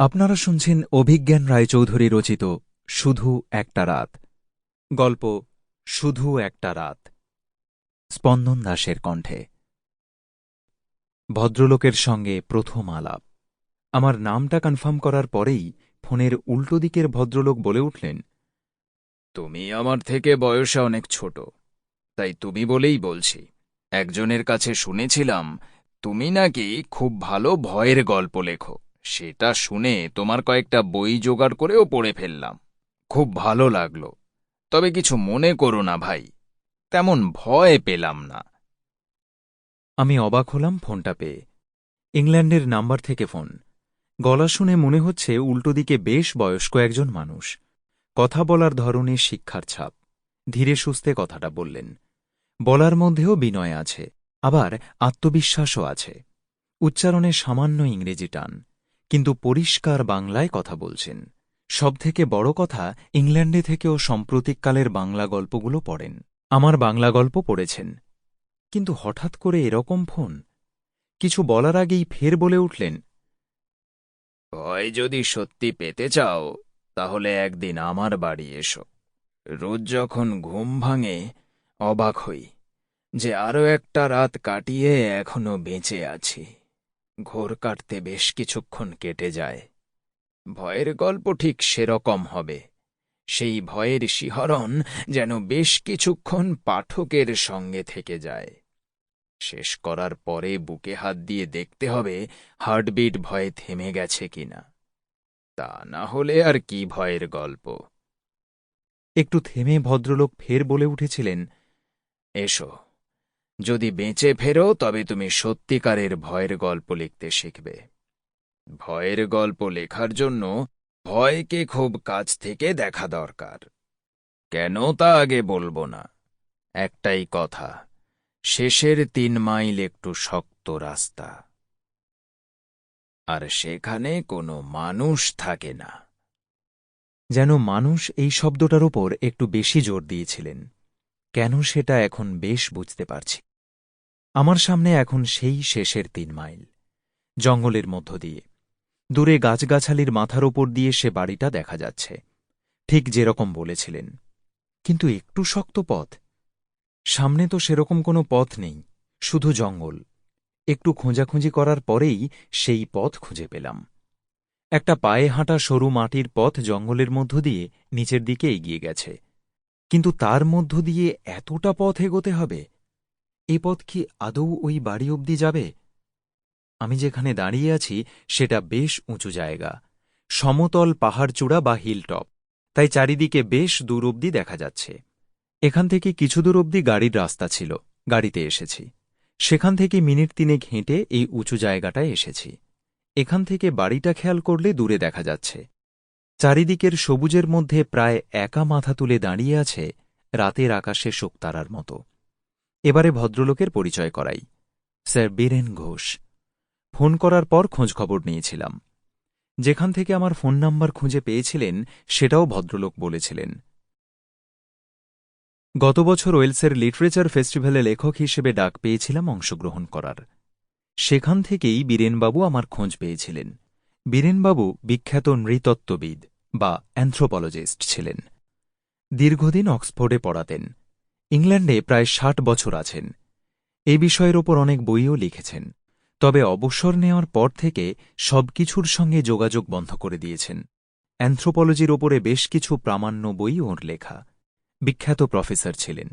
আপনারা শুনছেন অভিজ্ঞান রায়চৌধুরী রচিত শুধু একটা রাত। গল্প, শুধু একটা রাত। স্পন্দন দাসের কণ্ঠে। ভদ্রলোকের সঙ্গে প্রথম আলাপ। আমার নামটা কনফার্ম করার পরেই ফোনের উল্টো দিকের ভদ্রলোক বলে উঠলেন, তুমি আমার থেকে বয়সে অনেক ছোট, তাই তুমি বলেই বলছি, একজনের কাছে শুনেছিলাম, তুমি নাকি খুব ভালো ভয়ের গল্প লেখো। সেটা শুনে তোমার কয়েকটা বই জোগাড় করেও পড়ে ফেললাম। খুব ভালো লাগল। তবে কিছু মনে করো না ভাই, তেমন ভয় পেলাম না। আমি অবাক হলাম ফোনটা পেয়ে। ইংল্যান্ডের নাম্বার থেকে ফোন। গলা শুনে মনে হচ্ছে উল্টো দিকে বেশ বয়স্ক একজন মানুষ। কথা বলার ধরনে শিক্ষার ছাপ। ধীরে সুস্থে কথাটা বললেন। বলার মধ্যেও বিনয় আছে, আবার আত্মবিশ্বাসও আছে। উচ্চারণে সামান্য ইংরেজি টান। কিন্তু পরিষ্কার বাংলায় কথা বলছেন। সবথেকে বড় কথা, ইংল্যান্ডে থেকেও সাম্প্রতিককালের বাংলা গল্পগুলো পড়েন। আমার বাংলা গল্প পড়েছেন। কিন্তু হঠাৎ করে এরকম ফোন। কিছু বলার আগেই ফের বলে উঠলেন, ভয় যদি সত্যি পেতে চাও, তাহলে একদিন আমার বাড়ি এসো। রোজ যখন ঘুম ভাঙে, অবাক হই যে আরও একটা রাত কাটিয়ে এখনও বেঁচে আছি। ঘোর কাটতে বেশ কিছুক্ষণ কেটে যায়। ভয়ের গল্প ঠিক সেরকম হবে। সেই ভয়ের শিহরণ যেন বেশ কিছুক্ষণ পাঠকের সঙ্গে থেকে যায়। শেষ করার পরে বুকে হাত দিয়ে দেখতে হবে হার্টবিট ভয়ে থেমে গেছে কিনা। তা না হলে আর কি ভয়ের গল্প? একটু থেমে ভদ্রলোক ফের বলে উঠেছিলেন এসো। যদি বেঁচে ফেরো, তবে তুমি সত্যিকারের ভয়ের গল্প লিখতে শিখবে। ভয়ের গল্প লেখার জন্য ভয়কে খুব কাছ থেকে দেখা দরকার। কেন তা আগে বলব না? একটাই কথা, শেষের তিন মাইল একটু শক্ত রাস্তা। আর সেখানে কোনো মানুষ থাকে না। যেন মানুষ এই শব্দটার উপর একটু বেশি জোর দিয়েছিলেন, কেন সেটা এখন বেশ বুঝতে পারছি। আমার সামনে এখন সেই শেষের তিন মাইল। জঙ্গলের মধ্য দিয়ে। দূরে গাছগাছালির মাথার ওপর দিয়ে সে বাড়িটা দেখা যাচ্ছে। ঠিক যেরকম বলেছিলেন। কিন্তু একটু শক্ত পথ। সামনে তো সেরকম কোনো পথ নেই, শুধু জঙ্গল। একটু খোঁজাখুঁজি করার পরেই সেই পথ খুঁজে পেলাম। একটা পায়ে হাঁটা সরু মাটির পথ জঙ্গলের মধ্য দিয়ে নিচের দিকে এগিয়ে গেছে। কিন্তু তার মধ্য দিয়ে এতটা পথ এগোতে হবে? এ পথ কি আদৌ ওই বাড়ি অবধি যাবে? আমি যেখানে দাঁড়িয়ে আছি, সেটা বেশ উঁচু জায়গা। সমতল পাহাড়চূড়া বা হিলটপ। তাই চারিদিকে বেশ দূর অবধি দেখা যাচ্ছে। এখান থেকে কিছু দূর অবধি গাড়ির রাস্তা ছিল। গাড়িতে এসেছি। সেখান থেকে মিনিট তিনেক হেঁটে এই উঁচু জায়গাটায় এসেছি। এখান থেকে বাড়িটা খেয়াল করলে দূরে দেখা যাচ্ছে। চারিদিকের সবুজের মধ্যে প্রায় একা মাথা তুলে দাঁড়িয়ে আছে রাতের আকাশে শোকতারার মতো। এবারে ভদ্রলোকের পরিচয় করাই। স্যার বীরেন ঘোষ। ফোন করার পর খোঁজখবর নিয়েছিলাম। যেখান থেকে আমার ফোন নাম্বার খুঁজে পেয়েছিলেন, সেটাও ভদ্রলোক বলেছিলেন। গত বছর ওয়েলসের লিটারেচার ফেস্টিভ্যালে লেখক হিসেবে ডাক পেয়েছিলাম অংশগ্রহণ করার। সেখান থেকেই বীরেনবাবু আমার খোঁজ পেয়েছিলেন। বীরেনবাবু বিখ্যাত নৃতত্ত্ববিদ বা অ্যান্থ্রোপলজিস্ট ছিলেন। দীর্ঘদিন অক্সফোর্ডে পড়াতেন। ইংল্যান্ডে প্রায় ষাট বছর আছেন। এ বিষয়ের ওপর অনেক বইও লিখেছেন। তবে অবসর নেওয়ার পর থেকে সবকিছুর সঙ্গে যোগাযোগ বন্ধ করে দিয়েছেন। অ্যান্থ্রোপোলজির ওপরে বেশ কিছু প্রামাণ্য বই ওর লেখা। বিখ্যাত প্রফেসর ছিলেন।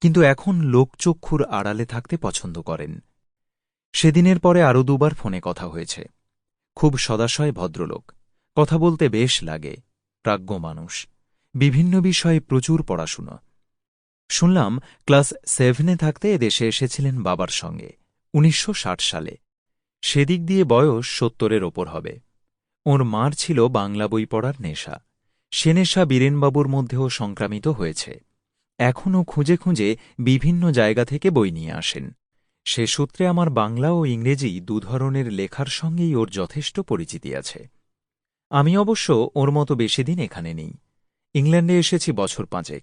কিন্তু এখন লোকচক্ষুর আড়ালে থাকতে পছন্দ করেন। সেদিনের পরে আরও দুবার ফোনে কথা হয়েছে। খুব সদাশয় ভদ্রলোক। কথা বলতে বেশ লাগে। প্রাজ্ঞ মানুষ। বিভিন্ন বিষয়ে প্রচুর পড়াশুনো। শুনলাম ক্লাস সেভেনে থাকতে এদেশে এসেছিলেন বাবার সঙ্গে, উনিশশো ষাট সালে। সেদিক দিয়ে বয়স সত্তরের ওপর হবে। ওর মার ছিল বাংলা বই পড়ার নেশা। সে নেশা বীরেনবাবুর মধ্যেও সংক্রামিত হয়েছে। এখনও খুঁজে খুঁজে বিভিন্ন জায়গা থেকে বই নিয়ে আসেন। সে সূত্রে আমার বাংলা ও ইংরেজি দুধরনের লেখার সঙ্গেই ওর যথেষ্ট পরিচিতি আছে। আমি অবশ্য ওর মতো বেশি দিন এখানে নেই। ইংল্যান্ডে এসেছি বছর পাঁচেক।